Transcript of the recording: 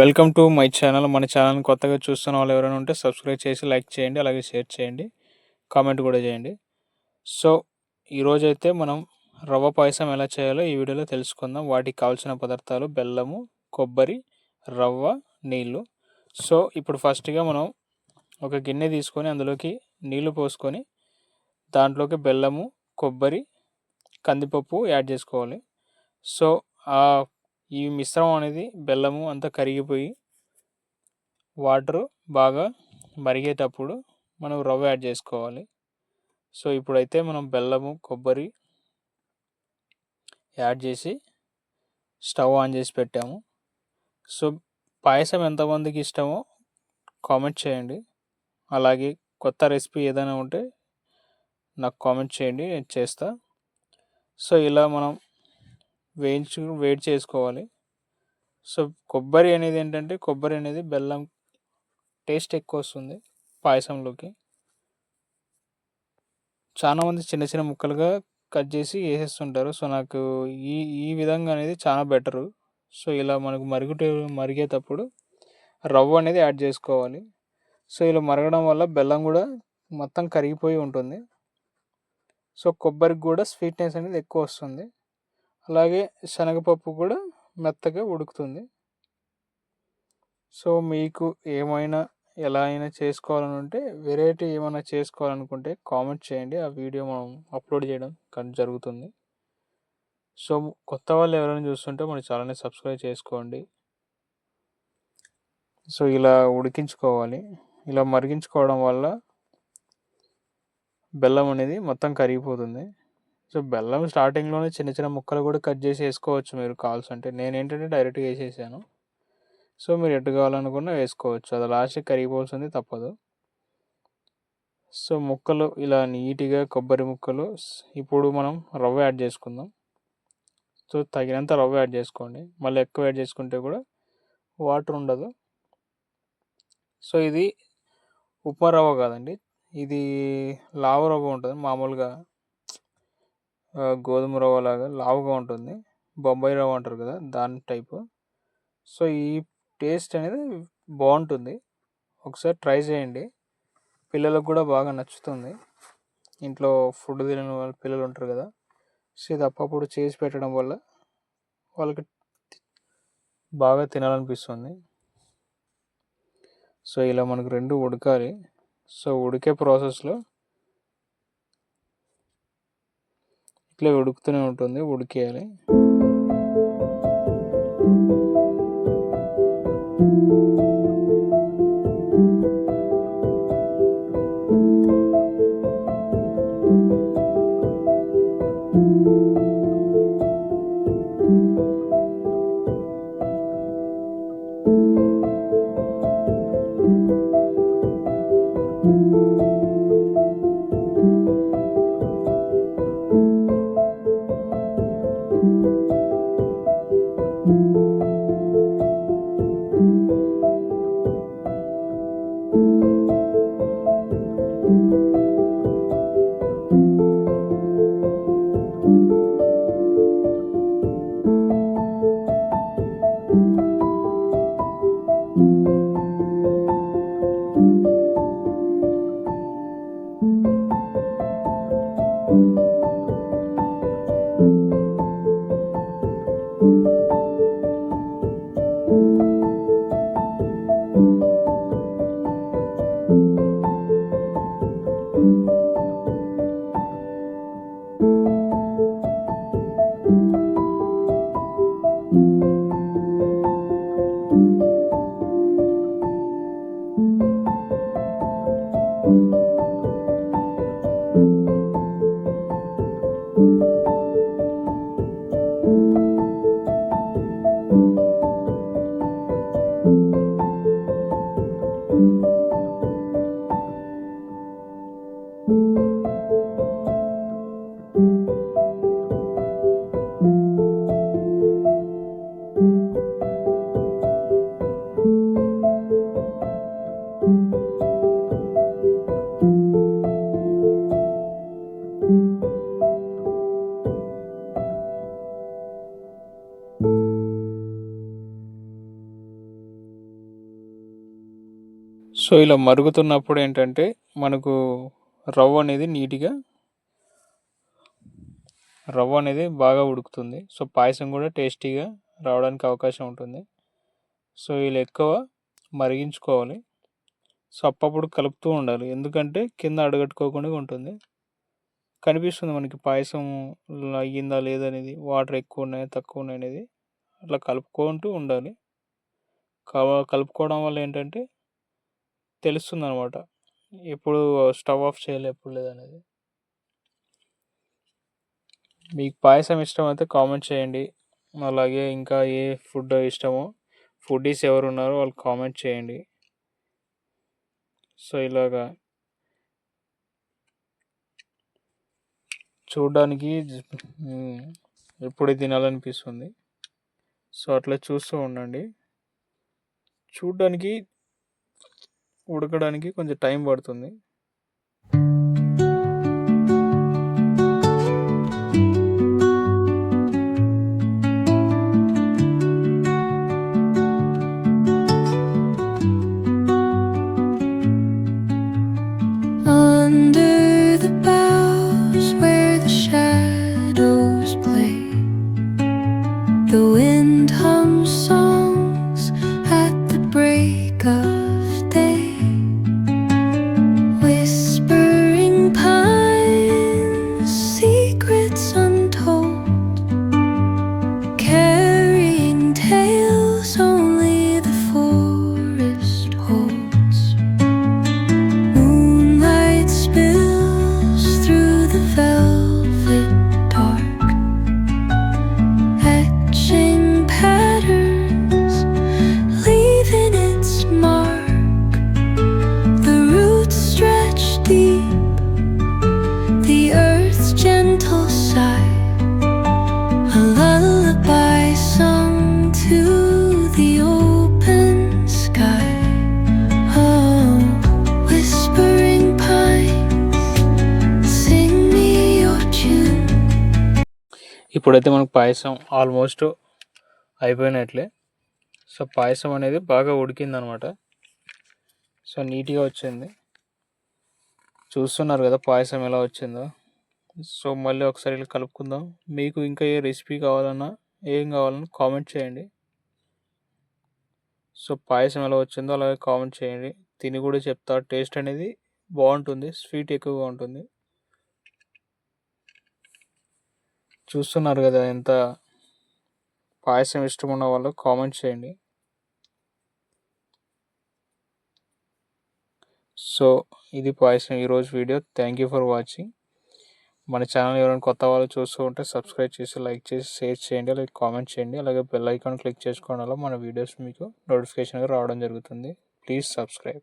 Welcome to my channel. మన channel కొత్తగా చూస్తున్న వాళ్ళు ఎవరైనా ఉంటే సబ్స్క్రైబ్ చేసి లైక్ చేయండి అలాగే షేర్ చేయండి కామెంట్ కూడా చేయండి. సో ఈరోజైతే మనం రవ్వ పాయసం ఎలా చేయాలో ఈ వీడియోలో తెలుసుకుందాం. వాటికి కావాల్సిన పదార్థాలు బెల్లము కొబ్బరి రవ్వ నీళ్ళు. సో ఇప్పుడు ఫస్ట్గా మనం ఒక గిన్నె తీసుకొని అందులోకి నీళ్ళు పోసుకొని దాంట్లోకి బెల్లము కొబ్బరి కందిపప్పు యాడ్ చేసుకోవాలి. సో ఆ ఈ మిశ్రమం అనేది బెల్లము అంతా కరిగిపోయి వాటర్ బాగా మరిగేటప్పుడు మనం రవ్వ యాడ్ చేసుకోవాలి. సో ఇప్పుడైతే మనం బెల్లము కొబ్బరి యాడ్ చేసి స్టవ్ ఆన్ చేసి పెట్టాము. సో పాయసం ఎంతమందికి ఇష్టమో కామెంట్ చేయండి. అలాగే కొత్త రెసిపీ ఏదైనా ఉంటే నాకు కామెంట్ చేయండి నేను చేస్తా. సో ఇలా మనం వేయించు వేడి చేసుకోవాలి. సో కొబ్బరి అనేది ఏంటంటే కొబ్బరి అనేది బెల్లం టేస్ట్ ఎక్కువ వస్తుంది పాయసంలోకి. చాలామంది చిన్న చిన్న ముక్కలుగా కట్ చేసి వేసేస్తుంటారు. సో నాకు ఈ ఈ విధంగా అనేది చాలా బెటరు. సో ఇలా మనకు మరుగుట మరిగేటప్పుడు రవ్వ అనేది యాడ్ చేసుకోవాలి. సో ఇలా మరగడం వల్ల బెల్లం కూడా మొత్తం కరిగిపోయి ఉంటుంది. సో కొబ్బరికి కూడా స్వీట్నెస్ అనేది ఎక్కువ వస్తుంది. అలాగే శనగపప్పు కూడా మెత్తగా ఉడుకుతుంది. సో మీకు ఏమైనా ఎలా అయినా చేసుకోవాలని ఉంటే వెరైటీ ఏమైనా చేసుకోవాలనుకుంటే కామెంట్ చేయండి. ఆ వీడియో మనం అప్లోడ్ చేయడం కానీ జరుగుతుంది. సో కొత్త వాళ్ళు ఎవరైనా చూస్తుంటే మన ఛానల్ని సబ్స్క్రైబ్ చేసుకోండి. సో ఇలా ఉడికించుకోవాలి. ఇలా మరిగించుకోవడం వల్ల బెల్లం అనేది మొత్తం కరిగిపోతుంది. సో బెల్లం స్టార్టింగ్లోనే చిన్న చిన్న ముక్కలు కూడా కట్ చేసి వేసుకోవచ్చు మీరు కాల్స్ అంటే. నేను ఏంటంటే డైరెక్ట్గా వేసేసాను. సో మీరు ఎటు కావాలనుకున్నా వేసుకోవచ్చు. అది లాస్ట్కి కరిగిపోతుంది తప్పదు. సో ముక్కలు ఇలా నీట్గా కొబ్బరి ముక్కలు ఇప్పుడు మనం రవ్వ యాడ్ చేసుకుందాం. సో తగినంత రవ్వ యాడ్ చేసుకోండి. మళ్ళీ ఎక్కువ యాడ్ చేసుకుంటే కూడా వాటర్ ఉండదు. సో ఇది ఉప్మా రవ్వ కాదండి. ఇది లావ రవ్వ ఉంటుంది మామూలుగా. గోధుమ రవ్వ లాగా లావుగా ఉంటుంది. బొంబాయి రవ్వ అంటారు కదా దాని టైపు. సో ఈ టేస్ట్ అనేది బాగుంటుంది. ఒకసారి ట్రై చేయండి. పిల్లలకు కూడా బాగా నచ్చుతుంది. ఇంట్లో ఫుడ్ తినని వాళ్ళ పిల్లలు ఉంటారు కదా. సో ఇది అప్పుడప్పుడు చేసి పెట్టడం వల్ల వాళ్ళకి బాగా తినాలనిపిస్తుంది. సో ఇలా మనకు రెండు ఉడకాలి. సో ఉడికే ప్రాసెస్లో ఇట్లా ఉడుకుతూనే ఉంటుంది ఉడికేయాలి సో ఇలా మరుగుతున్నప్పుడు ఏంటంటే మనకు రవ్వ అనేది నీట్గా రవ్వ అనేది బాగా ఉడుకుతుంది. సో పాయసం కూడా టేస్టీగా రావడానికి అవకాశం ఉంటుంది. సో ఇలా ఎక్కువ మరిగించుకోవాలి. సో అప్పప్పుడు కలుపుతూ ఉండాలి. ఎందుకంటే కింద అడగట్టుకోకుండా ఉంటుంది. కనిపిస్తుంది మనకి పాయసం అయ్యిందా లేదనేది వాటర్ ఎక్కువ ఉన్నాయి తక్కువ ఉన్నాయి అనేది అట్లా కలుపుకుంటూ ఉండాలి. కలుపుకోవడం వల్ల ఏంటంటే తెలుస్తుంది అనమాట ఎప్పుడు స్టవ్ ఆఫ్ చేయాలి ఎప్పుడు లేదనేది మీకు పాయసం ఇష్టమైతే కామెంట్ చేయండి. అలాగే ఇంకా ఏ ఫుడ్ ఇష్టమో ఫుడ్డీస్ ఎవరు ఉన్నారో వాళ్ళు కామెంట్ చేయండి. సో ఇలాగా చూడడానికి ఎప్పుడు తినాలనిపిస్తుంది. సో అట్లా చూస్తూ ఉండండి. చూడడానికి ఉడకడానికి కొంచెం టైం పడుతుంది. ఇప్పుడైతే మనకు పాయసం ఆల్మోస్ట్ అయిపోయినట్లే. సో పాయసం అనేది బాగా ఉడికిందనమాట. సో నీట్గా వచ్చింది. చూస్తున్నారు కదా పాయసం ఎలా వచ్చిందో. సో మళ్ళీ ఒకసారి ఇలా కలుపుకుందాం. మీకు ఇంకా ఏ రెసిపీ కావాలన్నా ఏం కావాలన్నా కామెంట్ చేయండి. సో పాయసం ఎలా వచ్చిందో అలాగే కామెంట్ చేయండి. తిని కూడా చెప్తా. టేస్ట్ అనేది బాగుంటుంది. స్వీట్ ఎక్కువగా ఉంటుంది. చూస్తున్నారు కదా ఎంత పాయసం ఇష్టం ఉన్న వాళ్ళు కామెంట్ చేయండి. సో ఇది పాయసం ఈరోజు video. Thank you for watching మన ఛానల్ ఎవరైనా కొత్త వాళ్ళు చూస్తూ ఉంటే సబ్స్క్రైబ్ చేసి లైక్ చేసి షేర్ చేయండి. అలాగే కామెంట్ చేయండి. అలాగే బెల్ ఐకాన్ క్లిక్ చేసుకోవడం వల్ల మన వీడియోస్ మీకు నోటిఫికేషన్గా రావడం జరుగుతుంది. Please subscribe